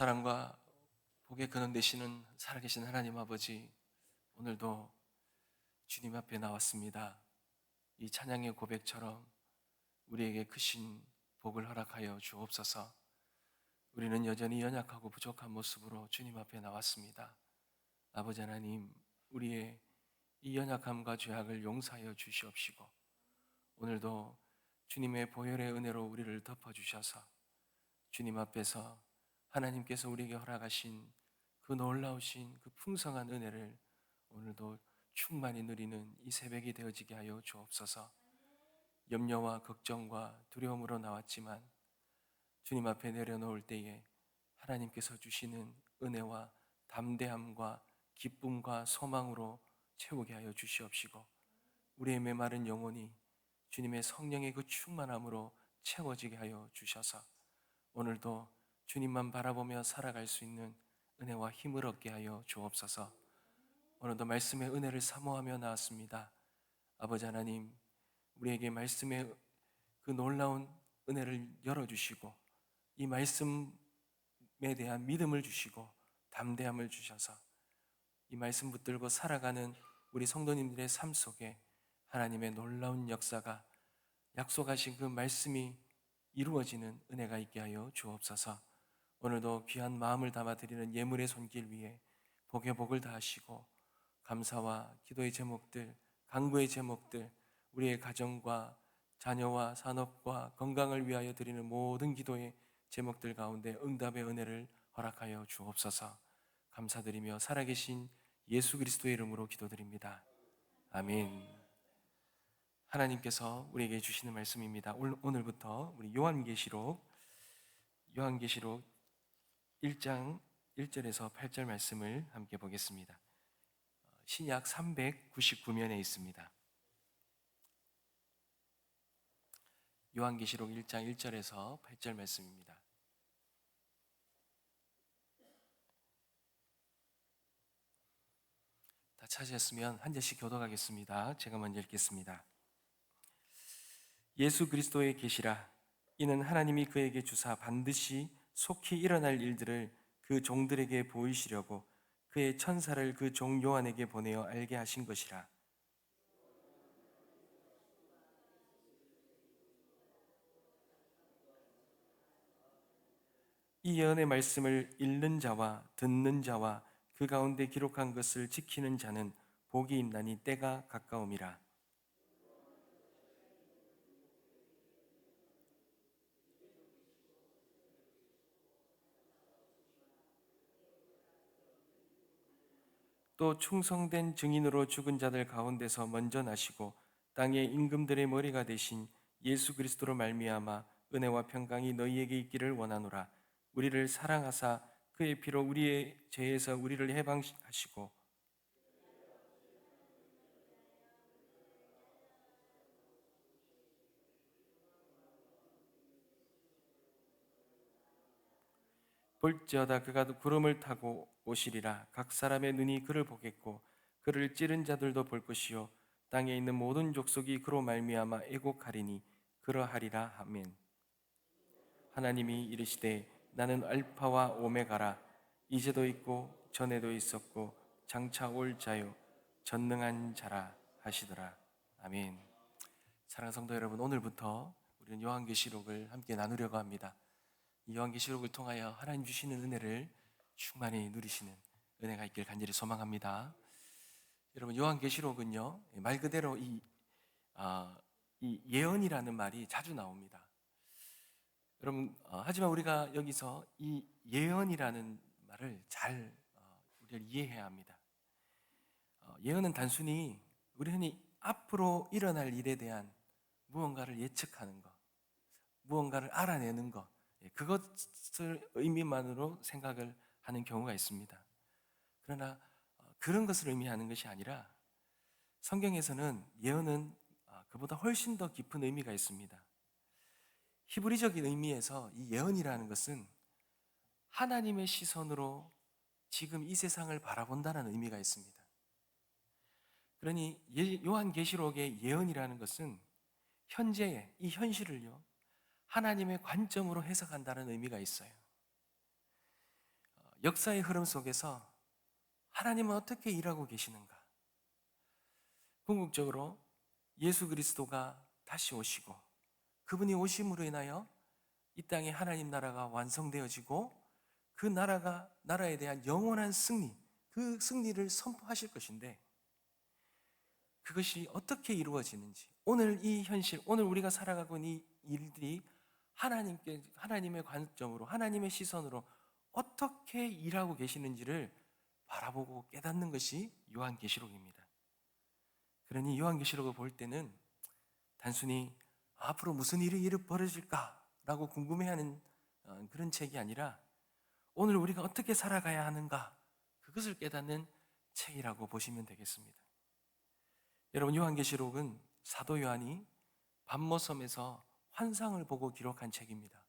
사랑과 복의 근원 되시는 살아계신 하나님 아버지, 오늘도 주님 앞에 나왔습니다. 이 찬양의 고백처럼 우리에게 크신 복을 허락하여 주옵소서. 우리는 여전히 연약하고 부족한 모습으로 주님 앞에 나왔습니다. 아버지 하나님, 우리의 이 연약함과 죄악을 용서하여 주시옵시고, 오늘도 주님의 보혈의 은혜로 우리를 덮어주셔서 주님 앞에서 하나님께서 우리에게 허락하신 그 놀라우신 그 풍성한 은혜를 오늘도 충만히 누리는 이 새벽이 되어지게 하여 주옵소서. 염려와 걱정과 두려움으로 나왔지만 주님 앞에 내려놓을 때에 하나님께서 주시는 은혜와 담대함과 기쁨과 소망으로 채우게 하여 주시옵시고 우리의 메마른 영혼이 주님의 성령의 그 충만함으로 채워지게 하여 주셔서 오늘도 주님만 바라보며 살아갈 수 있는 은혜와 힘을 얻게 하여 주옵소서. 오늘도 말씀의 은혜를 사모하며 나왔습니다. 아버지 하나님, 우리에게 말씀의 그 놀라운 은혜를 열어주시고 이 말씀에 대한 믿음을 주시고 담대함을 주셔서 이 말씀 붙들고 살아가는 우리 성도님들의 삶 속에 하나님의 놀라운 역사가 약속하신 그 말씀이 이루어지는 은혜가 있게 하여 주옵소서. 오늘도 귀한 마음을 담아 드리는 예물의 손길 위에 복의 복을 다하시고 감사와 기도의 제목들, 강구의 제목들, 우리의 가정과 자녀와 산업과 건강을 위하여 드리는 모든 기도의 제목들 가운데 응답의 은혜를 허락하여 주옵소서. 감사드리며 살아계신 예수 그리스도의 이름으로 기도드립니다. 아멘. 하나님께서 우리에게 주시는 말씀입니다. 오늘- 오늘부터 우리 요한계시록 요한계시록 1장 1절에서 8절 말씀을 함께 보겠습니다. 어, 신약 399면에 있습니다. 요한계시록 1장 1절에서 8절 말씀입니다. 다 찾으셨으면 한 절씩 교독하겠습니다. 제가 먼저 읽겠습니다. 예수 그리스도의 계시라 이는 하나님이 그에게 주사 반드시 속히 일어날 일들을 그 종들에게 보이시려고 그의 천사를 그 종 요한에게 보내어 알게 하신 것이라. 이 예언의 말씀을 읽는 자와 듣는 자와 그 가운데 기록한 것을 지키는 자는 복이 있나니 때가 가까움이라 또 충성된 증인으로 죽은 자들 가운데서 먼저 나시고 땅의 임금들의 머리가 되신 예수 그리스도로 말미암아 은혜와 평강이 너희에게 있기를 원하노라. 우리를 사랑하사 그의 피로 우리의 죄에서 우리를 해방하시고 볼지어다 그가 구름을 타고 오시리라. 각 사람의 눈이 그를 보겠고 그를 찌른 자들도 볼 것이요. 땅에 있는 모든 족속이 그로 말미암아 애곡하리니 그러하리라. 아멘. 하나님이 이르시되 나는 알파와 오메가라. 이제도 있고 전에도 있었고 장차 올 자요. 전능한 자라 하시더라. 아멘. 사랑하는 성도 여러분 오늘부터 우리는 요한계시록을 함께 나누려고 합니다. 이 요한계시록을 통하여 하나님 주시는 은혜를 충만히 누리시는 은혜가 있길 간절히 소망합니다. 여러분 요한계시록은요 말 그대로 이, 아, 이 예언이라는 말이 자주 나옵니다. 여러분 어, 하지만 우리가 여기서 이 예언이라는 말을 잘 어, 우리를 이해해야 합니다. 어, 예언은 단순히 우리 흔히 앞으로 일어날 일에 대한 무언가를 예측하는 것, 무언가를 알아내는 것, 예, 그것을 의미만으로 생각을 하는 경우가 있습니다. 그러나 어, 그런 것을 의미하는 것이 아니라 성경에서는 예언은 아, 그보다 훨씬 더 깊은 의미가 있습니다. 히브리적인 의미에서 이 예언이라는 것은 하나님의 시선으로 지금 이 세상을 바라본다는 의미가 있습니다. 그러니 예, 요한계시록의 예언이라는 것은 현재의 이 현실을요 하나님의 관점으로 해석한다는 의미가 있어요. 역사의 흐름 속에서 하나님은 어떻게 일하고 계시는가? 궁극적으로 예수 그리스도가 다시 오시고 그분이 오심으로 인하여 이 땅에 하나님 나라가 완성되어지고 그 나라가 나라에 대한 영원한 승리, 그 승리를 선포하실 것인데 그것이 어떻게 이루어지는지 오늘 이 현실, 오늘 우리가 살아가고 있는 이 일들이 하나님께 하나님의 관점으로 하나님의 시선으로 어떻게 일하고 계시는지를 바라보고 깨닫는 것이 요한계시록입니다. 그러니 요한계시록을 볼 때는 단순히 앞으로 무슨 일이 벌어질까라고 궁금해하는 어, 그런 책이 아니라 오늘 우리가 어떻게 살아가야 하는가 그것을 깨닫는 책이라고 보시면 되겠습니다. 여러분 요한계시록은 사도 요한이 밤모섬에서 환상을 보고 기록한 책입니다.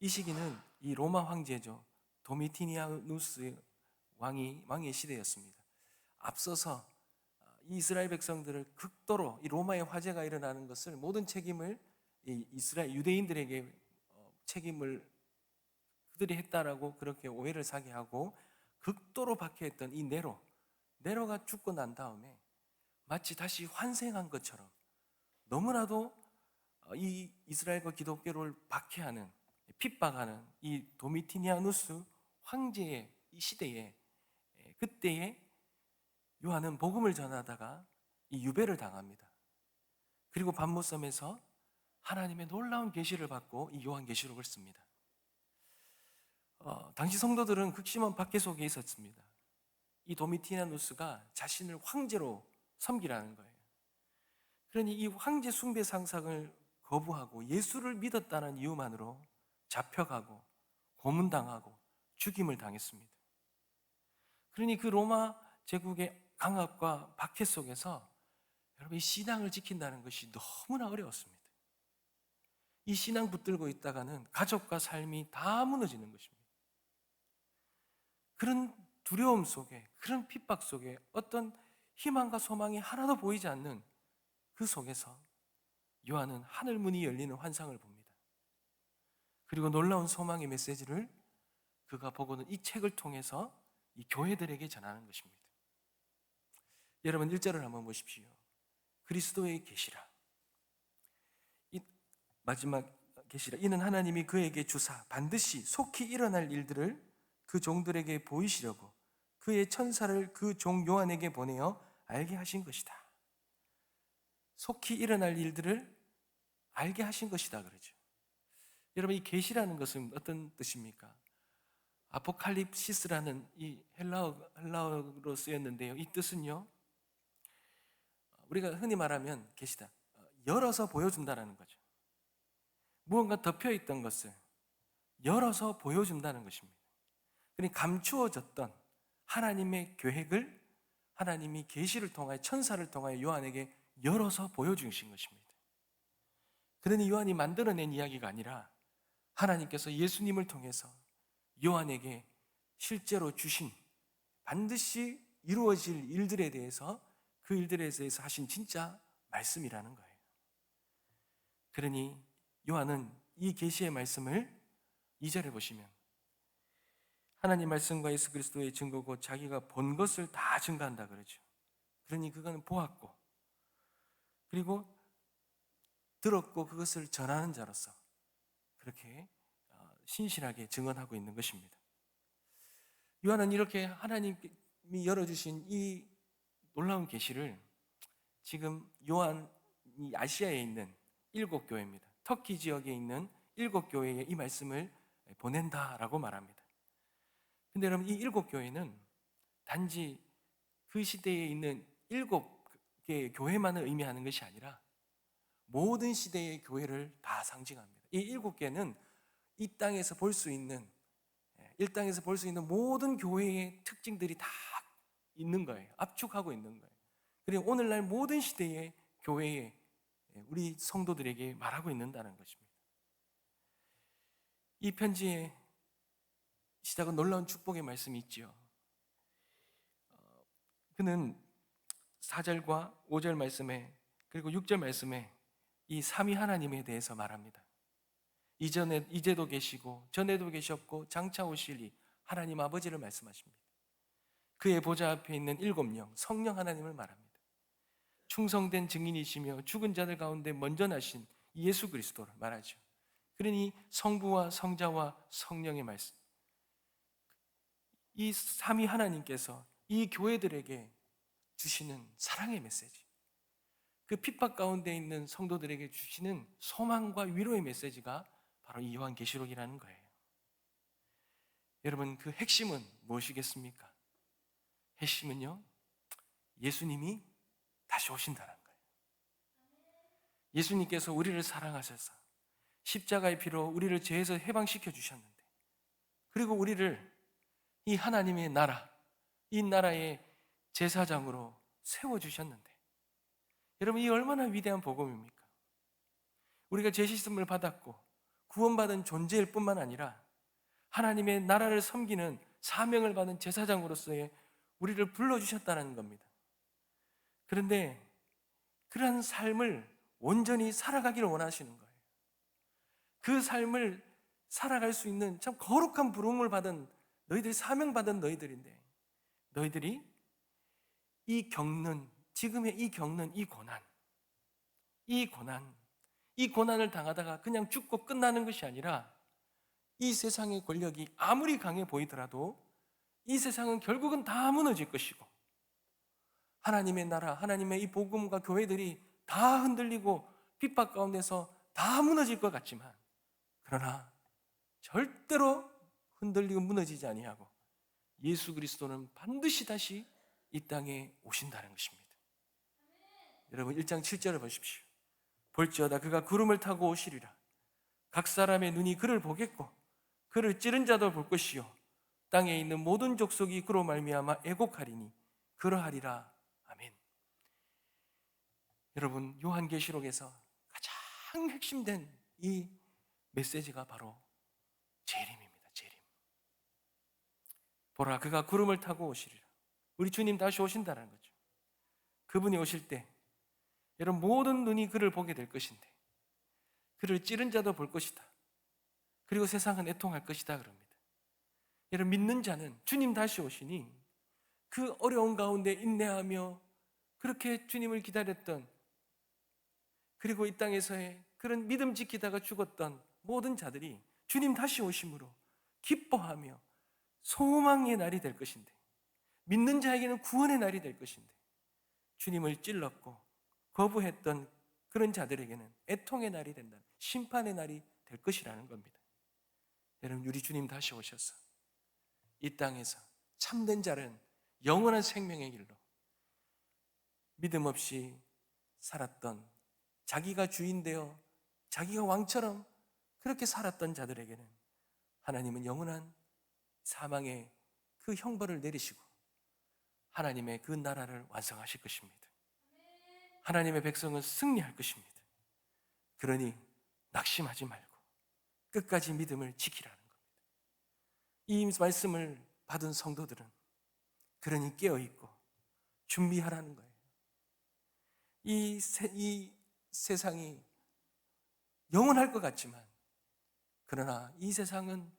이 시기는 이 로마 황제죠 도미티니아누스 왕이 왕의 시대였습니다. 앞서서 이 이스라엘 백성들을 극도로 이 로마의 화재가 일어나는 것을 모든 책임을 이 이스라엘 유대인들에게 어, 책임을 그들이 했다라고 그렇게 오해를 사게 하고 극도로 박해했던 이 네로 네로가 죽고 난 다음에 마치 다시 환생한 것처럼 너무나도 어, 이 이스라엘과 기독교를 박해하는 핍박하는 이 도미티니아누스 황제의 이 시대에 예, 그때에 요한은 복음을 전하다가 이 유배를 당합니다. 그리고 밤무섬에서 하나님의 놀라운 계시를 받고 이 요한 계시록을 씁니다. 어, 당시 성도들은 극심한 박해 속에 있었습니다. 이 도미티나누스가 자신을 황제로 섬기라는 거예요. 그러니 이 황제 숭배 상상을 거부하고 예수를 믿었다는 이유만으로 잡혀가고 고문당하고 죽임을 당했습니다. 그러니 그 로마 제국의 강압과 박해 속에서 여러분 이 신앙을 지킨다는 것이 너무나 어려웠습니다. 이 신앙 붙들고 있다가는 가족과 삶이 다 무너지는 것입니다. 그런 두려움 속에, 그런 핍박 속에 어떤 희망과 소망이 하나도 보이지 않는 그 속에서 요한은 하늘 문이 열리는 환상을 봅니다. 그리고 놀라운 소망의 메시지를 그가 보고는 이 책을 통해서 이 교회들에게 전하는 것입니다. 여러분 1절을 한번 보십시오. 그리스도의 계시라. 이 마지막 계시라. 이는 하나님이 그에게 주사 반드시 속히 일어날 일들을 그 종들에게 보이시려고 그의 천사를 그 종 요한에게 보내어 알게 하신 것이다. 속히 일어날 일들을 알게 하신 것이다 그러죠. 여러분 이 계시라는 것은 어떤 뜻입니까? 아포칼립시스라는 이 헬라어, 헬라어로 쓰였는데요. 이 뜻은요. 우리가 흔히 말하면 계시다. 열어서 보여준다는 거죠. 무언가 덮여 있던 것을 열어서 보여준다는 것입니다. 그러니 감추어졌던 하나님의 계획을 하나님이 계시를 통하여 천사를 통하여 요한에게 열어서 보여주신 것입니다. 그러니 요한이 만들어낸 이야기가 아니라 하나님께서 예수님을 통해서 요한에게 실제로 주신 반드시 이루어질 일들에 대해서 그 일들에 대해서 하신 진짜 말씀이라는 거예요. 그러니 요한은 이 계시의 말씀을 2절에 보시면 하나님 말씀과 예수 그리스도의 증거고 자기가 본 것을 다 증거한다 그러죠. 그러니 그거는 보았고 그리고 들었고 그것을 전하는 자로서 그렇게 어, 신실하게 증언하고 있는 것입니다. 요한은 이렇게 하나님이 열어주신 이 놀라운 계시를 지금 요한 이 아시아에 있는 일곱 교회입니다. 터키 지역에 있는 일곱 교회에 이 말씀을 보낸다라고 말합니다. 근데 여러분 이 일곱 교회는 단지 그 시대에 있는 일곱 교회만을 의미하는 것이 아니라 모든 시대의 교회를 다 상징합니다. 이 일곱 개는 이 땅에서 볼 수 있는 이 땅에서 볼 수 있는 모든 교회의 특징들이 다 있는 거예요. 압축하고 있는 거예요. 그리고 오늘날 모든 시대의 교회에 우리 성도들에게 말하고 있는다는 것입니다. 이 편지의 시작은 놀라운 축복의 말씀이 있지요. 어, 그는 4절과 5절 말씀에 그리고 6절 말씀에 이 삼위 하나님에 대해서 말합니다. 이전에 이제도 계시고 전에도 계셨고 장차 오실 이 하나님 아버지를 말씀하십니다. 그의 보좌 앞에 있는 일곱 영, 성령 하나님을 말합니다. 충성된 증인이시며 죽은 자들 가운데 먼저 나신 예수 그리스도를 말하죠. 그러니 성부와 성자와 성령의 말씀. 이 삼위 하나님께서 이 교회들에게 주시는 사랑의 메시지. 그 핍박 가운데 있는 성도들에게 주시는 소망과 위로의 메시지가 바로 이 요한계시록이라는 거예요. 여러분, 그 핵심은 무엇이겠습니까? 핵심은요, 예수님이 다시 오신다는 거예요. 예수님께서 우리를 사랑하셔서 십자가의 피로 우리를 죄에서 해방시켜 주셨는데, 그리고 우리를 이 하나님의 나라, 이 나라의 제사장으로 세워 주셨는데, 여러분 이 얼마나 위대한 복음입니까? 우리가 죄 씻음을 받았고 구원받은 존재일 뿐만 아니라 하나님의 나라를 섬기는 사명을 받은 제사장으로서의 우리를 불러주셨다는 겁니다. 그런데 그러한 삶을 온전히 살아가기를 원하시는 거예요. 그 삶을 살아갈 수 있는 참 거룩한 부름을 받은 너희들이 사명 받은 너희들인데 너희들이 이 겪는 지금의 이 겪는 이 고난 이 고난 이 고난을 당하다가 그냥 죽고 끝나는 것이 아니라 이 세상의 권력이 아무리 강해 보이더라도 이 세상은 결국은 다 무너질 것이고 하나님의 나라, 하나님의 이 복음과 교회들이 다 흔들리고 핍박 가운데서 다 무너질 것 같지만 그러나 절대로 흔들리고 무너지지 아니하고 예수 그리스도는 반드시 다시 이 땅에 오신다는 것입니다. 여러분 1장 7절을 보십시오. 볼지어다 그가 구름을 타고 오시리라. 각 사람의 눈이 그를 보겠고 그를 찌른 자도 볼 것이요 땅에 있는 모든 족속이 그로 말미암아 애곡하리니 그러하리라. 아멘. 여러분 요한계시록에서 가장 핵심된 이 메시지가 바로 재림입니다. 재림. 보라 그가 구름을 타고 오시리라. 우리 주님 다시 오신다는 거죠. 그분이 오실 때 여러분 모든 눈이 그를 보게 될 것인데 그를 찌른 자도 볼 것이다. 그리고 세상은 애통할 것이다 그럽니다. 여러분 믿는 자는 주님 다시 오시니 그 어려운 가운데 인내하며 그렇게 주님을 기다렸던 그리고 이 땅에서의 그런 믿음 지키다가 죽었던 모든 자들이 주님 다시 오심으로 기뻐하며 소망의 날이 될 것인데 믿는 자에게는 구원의 날이 될 것인데 주님을 찔렀고 거부했던 그런 자들에게는 애통의 날이 된다. 심판의 날이 될 것이라는 겁니다. 여러분, 우리 주님 다시 오셔서 이 땅에서 참된 자는 영원한 생명의 길로 믿음 없이 살았던 자기가 주인 되어 자기가 왕처럼 그렇게 살았던 자들에게는 하나님은 영원한 사망의 그 형벌을 내리시고 하나님의 그 나라를 완성하실 것입니다. 하나님의 백성은 승리할 것입니다. 그러니 낙심하지 말고 끝까지 믿음을 지키라는 겁니다. 이 말씀을 받은 성도들은 그러니 깨어 있고 준비하라는 거예요. 이, 세, 이 세상이 영원할 것 같지만 그러나 이 세상은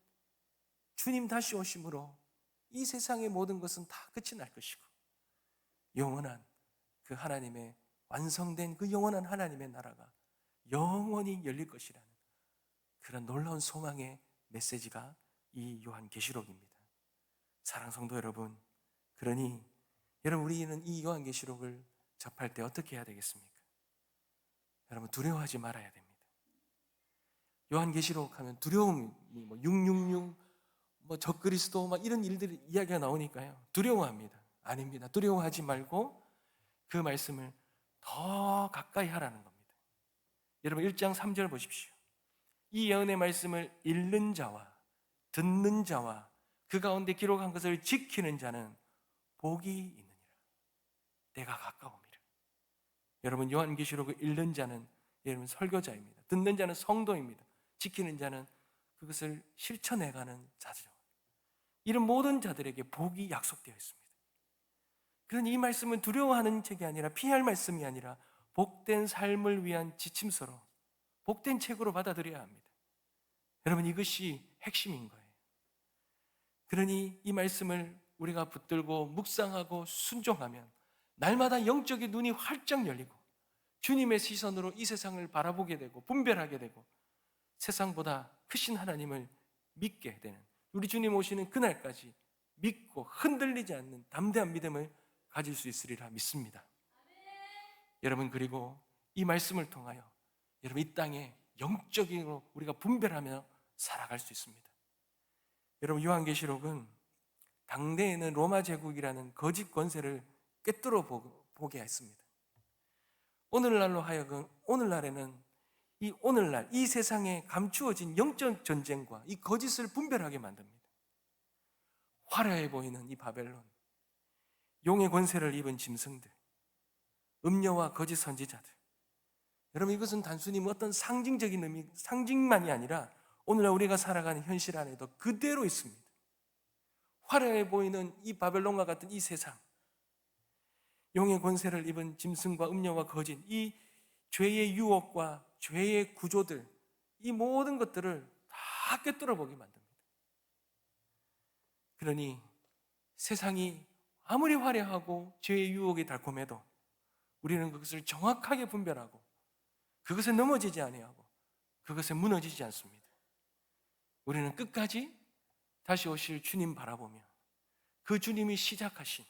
주님 다시 오심으로 이 세상의 모든 것은 다 끝이 날 것이고 영원한 그 하나님의 완성된 그 영원한 하나님의 나라가 영원히 열릴 것이라는 그런 놀라운 소망의 메시지가 이 요한 계시록입니다. 사랑 성도 여러분, 그러니 여러분 우리는 이 요한 계시록을 접할 때 어떻게 해야 되겠습니까? 여러분 두려워하지 말아야 됩니다. 요한 계시록 하면 두려움이 뭐 666, 뭐 적그리스도 막 이런 일들 이야기가 나오니까요. 두려워합니다. 아닙니다. 두려워하지 말고 그 말씀을 더 가까이 하라는 겁니다. 여러분 1장 3절 보십시오. 이 예언의 말씀을 읽는 자와 듣는 자와 그 가운데 기록한 것을 지키는 자는 복이 있느니라. 때가 가까움이라. 여러분 요한계시록을 읽는 자는 여러분 설교자입니다. 듣는 자는 성도입니다. 지키는 자는 그것을 실천해가는 자죠. 이런 모든 자들에게 복이 약속되어 있습니다. 그런 이 말씀은 두려워하는 책이 아니라 피할 말씀이 아니라 복된 삶을 위한 지침서로 복된 책으로 받아들여야 합니다. 여러분 이것이 핵심인 거예요. 그러니 이 말씀을 우리가 붙들고 묵상하고 순종하면 날마다 영적인 눈이 활짝 열리고 주님의 시선으로 이 세상을 바라보게 되고 분별하게 되고 세상보다 크신 하나님을 믿게 되는 우리 주님 오시는 그날까지 믿고 흔들리지 않는 담대한 믿음을 가질 수 있으리라 믿습니다. 여러분 그리고 이 말씀을 통하여 여러분 이 땅에 영적으로 우리가 분별하며 살아갈 수 있습니다. 여러분 요한계시록은 당대에는 로마 제국이라는 거짓 권세를 꿰뚫어 보- 보게 했습니다. 오늘날로 하여금 오늘날에는 이 오늘날 이 세상에 감추어진 영적 전쟁과 이 거짓을 분별하게 만듭니다. 화려해 보이는 이 바벨론, 용의 권세를 입은 짐승들, 음녀와 거짓 선지자들. 여러분 이것은 단순히 뭐 어떤 상징적인 의미, 상징만이 아니라 오늘날 우리가 살아가는 현실 안에도 그대로 있습니다. 화려해 보이는 이 바벨론과 같은 이 세상, 용의 권세를 입은 짐승과 음녀와 거짓, 이 죄의 유혹과 죄의 구조들, 이 모든 것들을 다 꿰뚫어 보게 만듭니다. 그러니 세상이 아무리 화려하고 죄의 유혹이 달콤해도 우리는 그것을 정확하게 분별하고 그것에 넘어지지 아니하고 그것에 무너지지 않습니다. 우리는 끝까지 다시 오실 주님 바라보며 그 주님이 시작하신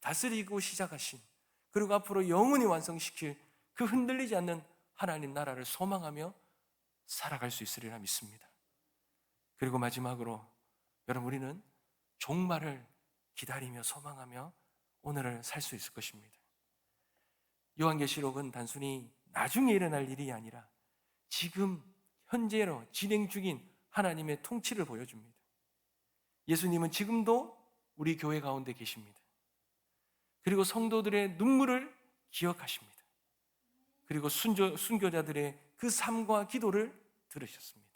다스리고 시작하신 그리고 앞으로 영원히 완성시킬 그 흔들리지 않는 하나님 나라를 소망하며 살아갈 수 있으리라 믿습니다. 그리고 마지막으로 여러분 우리는 종말을 기다리며 소망하며 오늘을 살 수 있을 것입니다. 요한계시록은 단순히 나중에 일어날 일이 아니라 지금 현재로 진행 중인 하나님의 통치를 보여줍니다. 예수님은 지금도 우리 교회 가운데 계십니다. 그리고 성도들의 눈물을 기억하십니다. 그리고 순교, 순교자들의 그 삶과 기도를 들으셨습니다.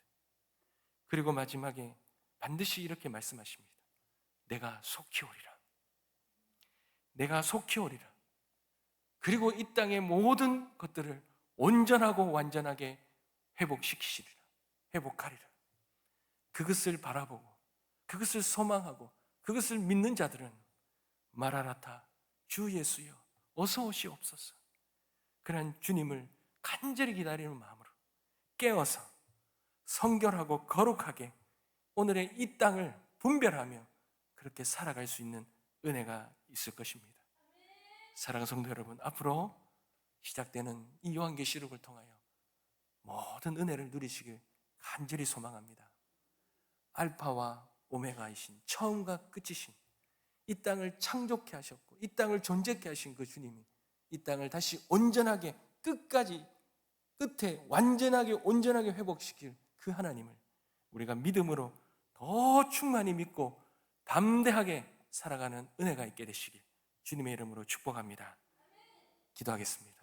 그리고 마지막에 반드시 이렇게 말씀하십니다. 내가 속히 오리라. 내가 속히 오리라. 그리고 이 땅의 모든 것들을 온전하고 완전하게 회복시키시리라. 회복하리라. 그것을 바라보고 그것을 소망하고 그것을 믿는 자들은 마라나타 주 예수여 어서 오시옵소서. 그런 주님을 간절히 기다리는 마음으로 깨어서 성결하고 거룩하게 오늘의 이 땅을 분별하며 그렇게 살아갈 수 있는 은혜가 있을 것입니다. 사랑하는 성도 여러분, 앞으로 시작되는 이 요한계시록을 통하여 모든 은혜를 누리시길 간절히 소망합니다. 알파와 오메가이신 처음과 끝이신 이 땅을 창조케 하셨고 이 땅을 존재케 하신 그 주님이 이 땅을 다시 온전하게 끝까지 끝에 완전하게 온전하게 회복시킬 그 하나님을 우리가 믿음으로 더 충만히 믿고 담대하게 살아가는 은혜가 있게 되시길 주님의 이름으로 축복합니다. 기도하겠습니다.